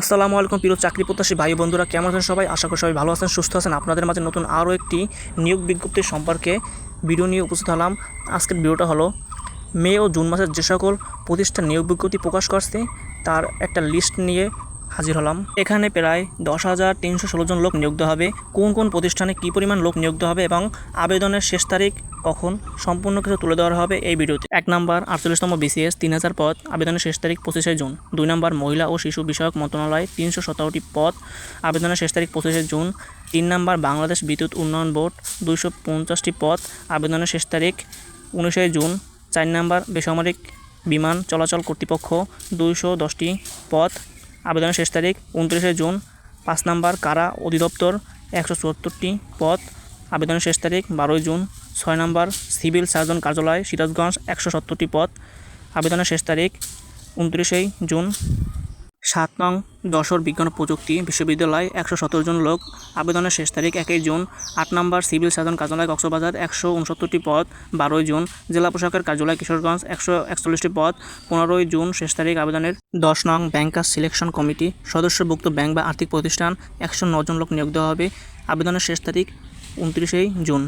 আসসালামু আলাইকুম প্রিয় চাকরি প্রত্যাশী ভাই বন্ধুরা, কেমন আছেন সবাই? আশা করি সবাই ভালো আছেন, সুস্থ আছেন। আপনাদের মাঝে নতুন আরও একটি নিয়োগ বিজ্ঞপ্তি সম্পর্কে ভিডিও নিয়ে উপস্থিত হলাম। আজকের ভিডিওটা হলো, মে ও জুন মাসের যে সকল প্রতিষ্ঠান নিয়োগ বিজ্ঞপ্তি প্রকাশ করছে, তার একটা লিস্ট নিয়ে হাজির হলাম। এখানে প্রায় দশ হাজার তিনশো জন লোক নিয়োগ হবে। কোন কোন প্রতিষ্ঠানে কী পরিমাণ লোক নিয়োগ হবে এবং আবেদনের শেষ তারিখ কখন সম্পূর্ণ কিছু তুলে দেওয়া হবে এই ভিডিওতে। এক নম্বর, আটচল্লিশতম বিসিএস তিন হাজার পদ, আবেদনের শেষ তারিখ পঁচিশে জুন। দুই নম্বর, মহিলা ও শিশু বিষয়ক মন্ত্রণালয় তিনশো সতেরোটি পদ, আবেদনের শেষ তারিখ পঁচিশে জুন। তিন নম্বর, বাংলাদেশ বিদ্যুৎ উন্নয়ন বোর্ড, দুইশো পঞ্চাশটি পদ, আবেদনের শেষ তারিখ উনিশে জুন। চার নম্বর, বেসামরিক বিমান চলাচল কর্তৃপক্ষ, দুইশো দশটি পদ, আবেদনের শেষ তারিখ উনত্রিশে জুন। পাঁচ নম্বর, কারা অধিদপ্তর, একশো চুয়াত্তরটি পদ, আবেদনের শেষ তারিখ বারোই জুন। ছয় নম্বর, সিভিল সার্জন কার্যালয়, সিরাজগঞ্জ, একশো সত্তরটি পদ। আবেদনের শেষ তারিখ উনত্রিশেই জুন। সাত নং, যশোর বিজ্ঞান প্রযুক্তি বিশ্ববিদ্যালয়, একশো সতেরো জন লোক। আবেদনের শেষ তারিখ একই জুন। আট নম্বর, সিভিল সার্জন কার্যালয়, কক্সবাজার, একশো উনসত্তরটি পদ। বারোই জুন, জেলা প্রশাসকের কার্যালয়, কিশোরগঞ্জ, একশো একচল্লিশটি পদ। পনেরোই জুন, শেষ তারিখ আবেদনের। দশ নং ব্যাংকার সিলেকশন কমিটি, সদস্যভুক্ত ব্যাংক বা আর্থিক প্রতিষ্ঠান, একশো জন লোক নিয়োগ দেওয়া হবে। আবেদনের শেষ তারিখ উনত্রিশেই জুন।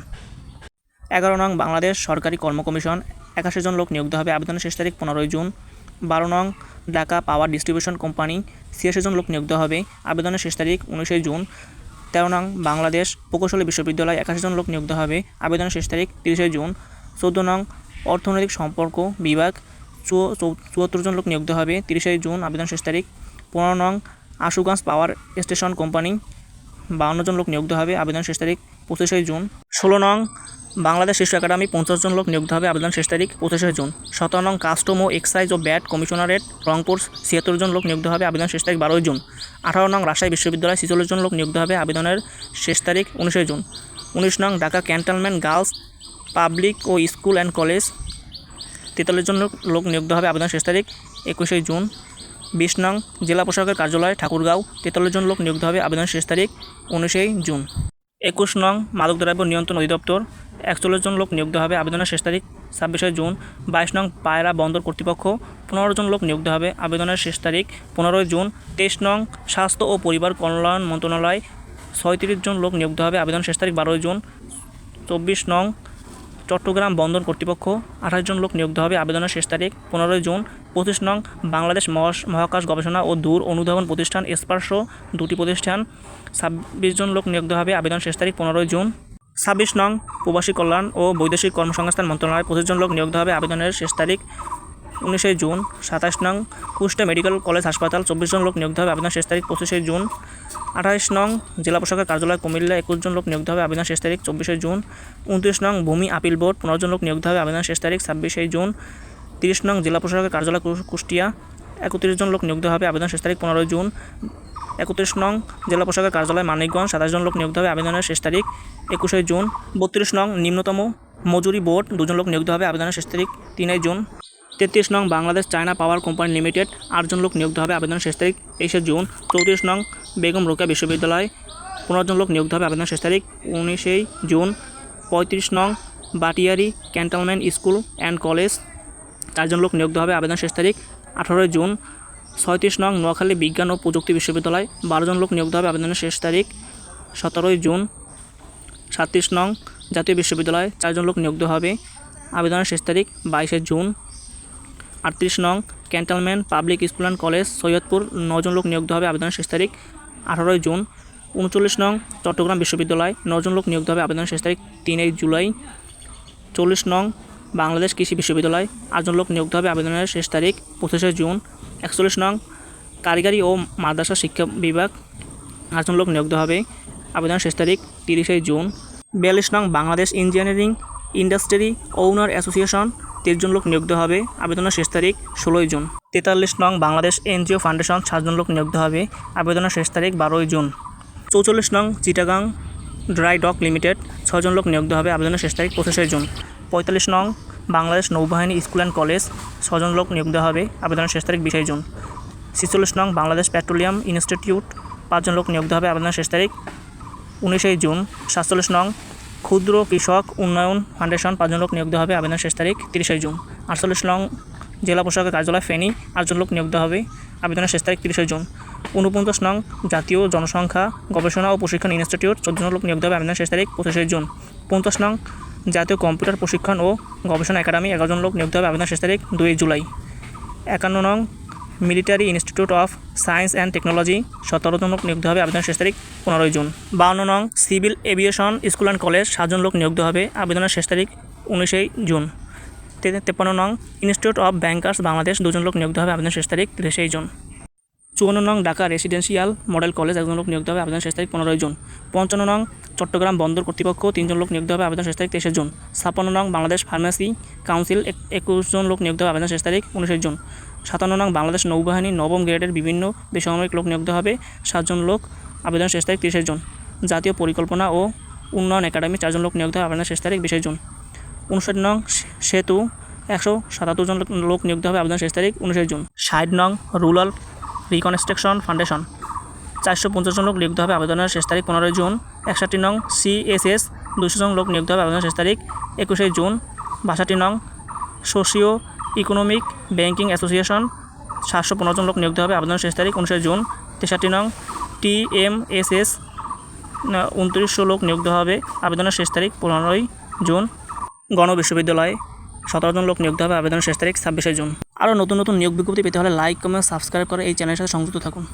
এগারো নং বাংলাদেশ সরকারি কর্ম কমিশন, একাশি জন লোক নিয়োগ হবে আবেদনের শেষ তারিখ পনেরোই জুন। বারো নং ঢাকা পাওয়ার ডিস্ট্রিবিউশন কোম্পানি, ছিয়াশি জন লোক নিয়োগ হবে আবেদনের শেষ তারিখ উনিশে জুন। তেরো নং বাংলাদেশ প্রকৌশলী বিশ্ববিদ্যালয়, একাশি জন লোক নিয়োগ হবে আবেদনের শেষ তারিখ তিরিশে জুন। চৌদ্দ নং অর্থনৈতিক সম্পর্ক বিভাগ চুয়াত্তর জন লোক নিয়োগ হবে তিরিশে জুন আবেদন শেষ তারিখ। পনেরো নং আশুগঞ্জ পাওয়ার স্টেশন কোম্পানি, বাউন্ন জন লোক নিয়োগ হবে আবেদন শেষ তারিখ পঁচিশে জুন। ষোলো নং বাংলাদেশ শিশু একাডেমি পঞ্চাশ জন লোক নিয়োগ হবে আবেদন শেষ তারিখ পঁচিশে জুন। সতেরো নং কাস্টম ও এক্সাইজ ও ব্যাট কমিশনারেট রংপুর ছিয়াত্তর জন লোক নিয়োগ হবে আবেদন শেষ তারিখ বারোই জুন। আঠারো নং রাজশাহী বিশ্ববিদ্যালয় ছিচল্লিশ জন লোক নিয়োগ হবে আবেদনের শেষ তারিখ উনিশে জুন। উনিশ নং ঢাকা ক্যান্টনমেন্ট গার্লস পাবলিক ও স্কুল অ্যান্ড কলেজ তেতাল্লিশ জন লোক- নিয়োগ হবে আবেদন শেষ তারিখ একুশে জুন। বিশ নং জেলা প্রশাসকের কার্যালয় ঠাকুরগাঁও তেতাল্লিশ জন লোক নিয়োগ হবে আবেদন শেষ তারিখ উনিশেই জুন। একুশ নং মাদকদ্রব্য নিয়ন্ত্রণ অধিদপ্তর একচল্লিশ জন লোক নিয়োগ হবে। আবেদনের শেষ তারিখ ছাব্বিশে জুন। বাইশ নং পায়রা বন্দর কর্তৃপক্ষ, পনেরো জন লোক নিয়োগ হবে। আবেদনের শেষ তারিখ পনেরোই জুন। তেইশ নং স্বাস্থ্য ও পরিবার কল্যাণ মন্ত্রণালয়, ছয়ত্রিশ জন লোক নিয়োগ হবে। আবেদন শেষ তারিখ বারোই জুন। চব্বিশ নং চট্টগ্রাম বন্দর কর্তৃপক্ষ, আঠাশ জন লোক নিয়োগ হবে। আবেদনের শেষ তারিখ পনেরোই জুন। পঁচিশ নং বাংলাদেশ মহাকাশ গবেষণা ও দূর অনুধাবন প্রতিষ্ঠান স্পার্শ দুটি প্রতিষ্ঠান, ছাব্বিশ জন লোক নিয়োগ হবে। আবেদন শেষ তারিখ পনেরোই জুন। ছাব্বিশ নং প্রবাসী কল্যাণ ও বৈদেশিক কর্মসংস্থান মন্ত্রণালয় পঁচিশ জন লোক নিয়োগ হবে আবেদনের শেষ তারিখ উনিশে জুন। সাতাশ নং কুষ্টা মেডিকেল কলেজ হাসপাতাল চব্বিশ জন লোক নিয়োগ হবে আবেদন শেষ তারিখ পঁচিশে জুন। আঠাইশ নং জেলা প্রশাসকের কার্যালয় কুমিল্লা একুশ জন লোক নিয়োগ হবে আবেদন শেষ তারিখ চব্বিশে জুন। উনত্রিশ নং ভূমি আপিল বোর্ড পনেরো জন লোক নিয়োগ হবে আবেদন শেষ তারিখ ছাব্বিশে জুন। তিরিশ নং জেলা প্রশাসকের কার্যালয় কুষ্টিয়া একত্রিশ জন লোক নিয়োগ হবে আবেদন শেষ তারিখ পনেরোই জুন। একত্রিশ নং জেলা প্রশাসকের কার্যালয় মানিকগঞ্জ, সাতাশ জন লোক নিয়োগ হবে। আবেদনের শেষ তারিখ একুশে জুন। বত্রিশ নং নিম্নতম মজুরি বোর্ড দুজন লোক নিয়োগ হবে। আবেদনের শেষ তারিখ তিনই জুন। তেত্রিশ নং Bangladesh China power company limited আটজন লোক নিয়োগ হবে। আবেদনের শেষ তারিখ তেইশে জুন। চৌত্রিশ নং বেগম রোকেয়া বিশ্ববিদ্যালয়, পনেরো জন লোক নিয়োগ হবে। আবেদনের শেষ তারিখ উনিশেই জুন। পঁয়ত্রিশ নং Bhatiary cantonment school and college চারজন লোক নিয়োগ হবে। আবেদন শেষ তারিখ আঠারোই জুন। ছয়ত্রিশ নং নোয়াখালী বিজ্ঞান ও প্রযুক্তি বিশ্ববিদ্যালয় বারো জন লোক নিয়োগ দেওয়া হবে আবেদনের শেষ তারিখ সতেরোই জুন। সাতত্রিশ নং জাতীয় বিশ্ববিদ্যালয় চারজন লোক নিয়োগ দেওয়া হবে আবেদনের শেষ তারিখ বাইশে জুন। আটত্রিশ নং cantonment public school and college Saidpur নজন লোক নিয়োগ দেওয়া হবে আবেদনের শেষ তারিখ আঠারোই জুন। উনচল্লিশ নং চট্টগ্রাম বিশ্ববিদ্যালয় নজন লোক নিয়োগ দেওয়া হবে আবেদনের শেষ তারিখ তিনই জুলাই। চল্লিশ নং বাংলাদেশ কৃষি বিশ্ববিদ্যালয় আটজন লোক নিয়োগ দেওয়া হবে আবেদনের শেষ তারিখ পঁচিশে জুন। একচল্লিশ নং কারিগরি ও মাদ্রাসা শিক্ষা বিভাগ আটজন লোক নিয়োগ হবে। আবেদন শেষ তারিখ তিরিশে জুন। বিয়াল্লিশ নং Bangladesh engineering industry owner association তিরিশজন লোক নিয়োগ হবে। আবেদনের শেষ তারিখ ষোলোই জুন। তেতাল্লিশ নং বাংলাদেশ এনজিও ফাউন্ডেশন সাতজন লোক নিয়োগ হবে। আবেদনের শেষ তারিখ বারোই জুন। চৌচল্লিশ নং চিটাগাং ড্রাই ডক লিমিটেড ছজন লোক নিয়োগ হবে। আবেদনের শেষ তারিখ পঁচিশে জুন। পঁয়তাল্লিশ নং বাংলাদেশ নৌবাহিনী স্কুল অ্যান্ড কলেজ ছজন লোক নিয়োগ দেওয়া হবে। আবেদনের শেষ তারিখ বিশে জুন। ছেচল্লিশ নং বাংলাদেশ পেট্রোলিয়াম ইনস্টিটিউট পাঁচজন লোক নিয়োগ দেওয়া হবে আবেদনের শেষ তারিখ উনিশে জুন। সাতচল্লিশ নং ক্ষুদ্র কৃষক উন্নয়ন ফাউন্ডেশন পাঁচজন লোক নিয়োগ দেওয়া হবে আবেদনের শেষ তারিখ তিরিশে জুন। আটচল্লিশ নং জেলা প্রশাসকের কার্যালয় ফেনী আটজন লোক নিয়োগ দেওয়া হবে আবেদনের শেষ তারিখ তিরিশে জুন। উনপঞ্চাশ নং জাতীয় জনসংখ্যা গবেষণা ও প্রশিক্ষণ ইনস্টিটিউট চোদ্দ জন লোক নিয়োগ দেওয়া হবে আবেদনের শেষ তারিখ পঁচিশে জুন। পঞ্চাশ নং জাতীয় কম্পিউটার প্রশিক্ষণ ও গবেষণা একাডেমি জন লোক নিয়োগ হবে আবেদন শেষ তারিখ দুই জুলাই। একান্ন নং military institute of science and technology সতেরো জন লোক নিয়োগ হবে আবেদনের শেষ তারিখ পনেরোই জুন। বাউন্ন নং civil aviation school and college, সাতজন লোক নিয়োগ হবে আবেদনের শেষ তারিখ উনিশেই জুন। তে- তেপ্পান্ন নং ইনস্টিটিউট অফ ব্যাংকার্স, বাংলাদেশ, দুজন লোক নিয়োগ হবে আবেদনের শেষ তারিখ তিরিশেই জুন। চুয়ান্ন নং ঢাকা রেসিডেন্সিয়াল মডেল কলেজ একজন লোক নিয়োগ হবে আবেদন শেষ তারিখ পনেরোই জুন। পঞ্চান্ন নং চট্টগ্রাম বন্দর কর্তৃপক্ষ তিনজন লোক নিয়োগ হবে আবেদন শেষ তারিখ তেইশে জুন। ছাপ্পান্ন নং বাংলাদেশ ফার্মেসি কাউন্সিল এক- একুশ জন লোক নিয়োগ হবে আবেদন শেষ তারিখ উনিশে জুন। সাতান্ন নং বাংলাদেশ নৌবাহিনী নবম গ্রেডের বিভিন্ন বেসামরিক লোক নিয়োগ হবে। সাতজন লোক আবেদন শেষ তারিখ তিরিশে জুন। জাতীয় পরিকল্পনা ও উন্নয়ন একাডেমি চারজন লোক নিয়োগ হবে আবেদন শেষ তারিখ বিশে জুন। উনষাট নং সেতু একশো সাতাত্তর জন লোক- নিয়োগ হবে আবেদন শেষ তারিখ উনিশে জুন। ষাট নং রুরাল রিকনস্ট্রাকশন ফাউন্ডেশন। চারশো পঞ্চাশ জন লোক নিয়োগ হবে আবেদনের শেষ তারিখ পনেরোই জুন, একষট্টি নং সিএসএস দুশো জন লোক নিয়োগ হবে আবেদনের শেষ তারিখ একুশে জুন, বাষট্টি নং সোশিও ইকোনমিক ব্যাংকিং অ্যাসোসিয়েশন সাতশো পনেরো জন লোক নিয়োগ হবে আবেদনের শেষ তারিখ উনিশে জুন, তেষট্টি নং টিএমএসএস উনত্রিশশো লোক নিয়োগ হবে আবেদনের শেষ তারিখ পনেরোই জুন। গণ বিশ্ববিদ্যালয়ে সতেরো জন লোক নিয়োগ হবে আবেদনের শেষ তারিখ ছাব্বিশে জুন। আরও নতুন নতুন নিয়োগ বিজ্ঞপ্তি পেতে হলে লাইক কমেন্ট সাবস্ক্রাইব করে এই চ্যানেলের সাথে সংযুক্ত থাকুন।